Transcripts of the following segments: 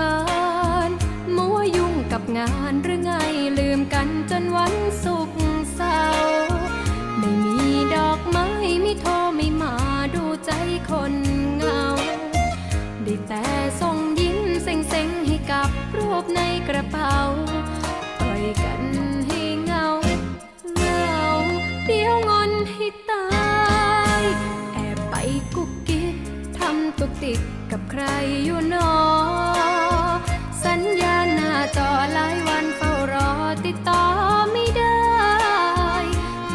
คารมัวยุ่งกับงานหรือไงลืมกันจนวันศุกร์เสาไม่มีดอกไม้ไม่โทรไม่มาดูใจคนเหงา ได้แต่ส่งยิ้มเซ็งๆให้กับรูปในกระเป๋าปล่อยกันให้เหงาเหงาเดี๋ยวงอนให้ตายแอบไปกุกกิ๊กทำตุกติกกับใครอยู่นอ สัญญาณหน้าจอหลายวันเฝ้ารอติดต่อไม่ได้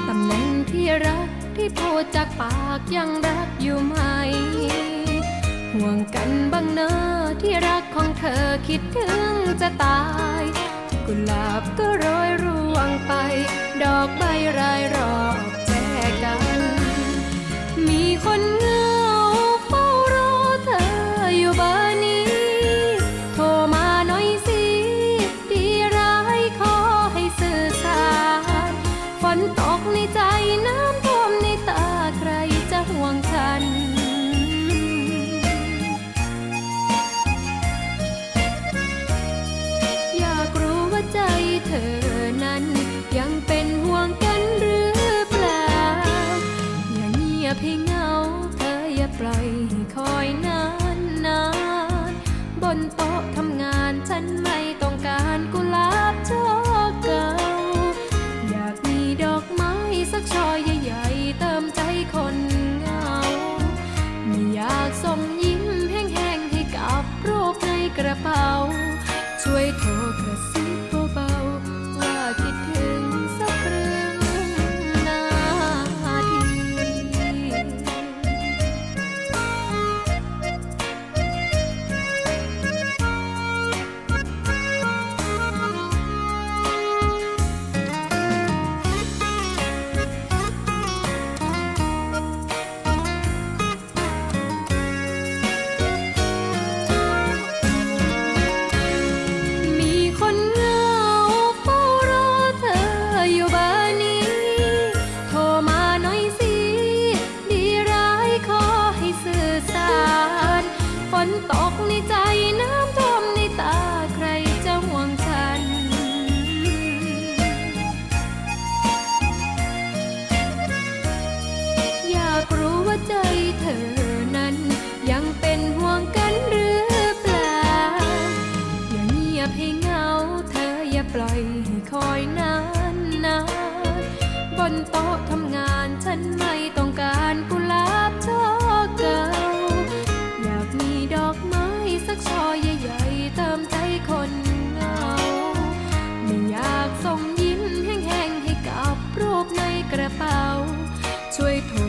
ตำแหน่งที่รักที่พูดจากปากยังรักอยู่ไหม ห่วงกันบ้างเนอะที่รักของเธอคิดถึงจะตาย กุหลาบก็โรยร่วงไป ดอกใบราย นตกในใจน้ำ นไม่ต้องการกุหลาบช่อเก่า อยากมีดอกไม้สักช่อใหญ่ๆเติมใจคนเหงา ไม่อยากส่งยิ้มแห้งๆให้กับรูปในกระเป๋า ช่วยโทร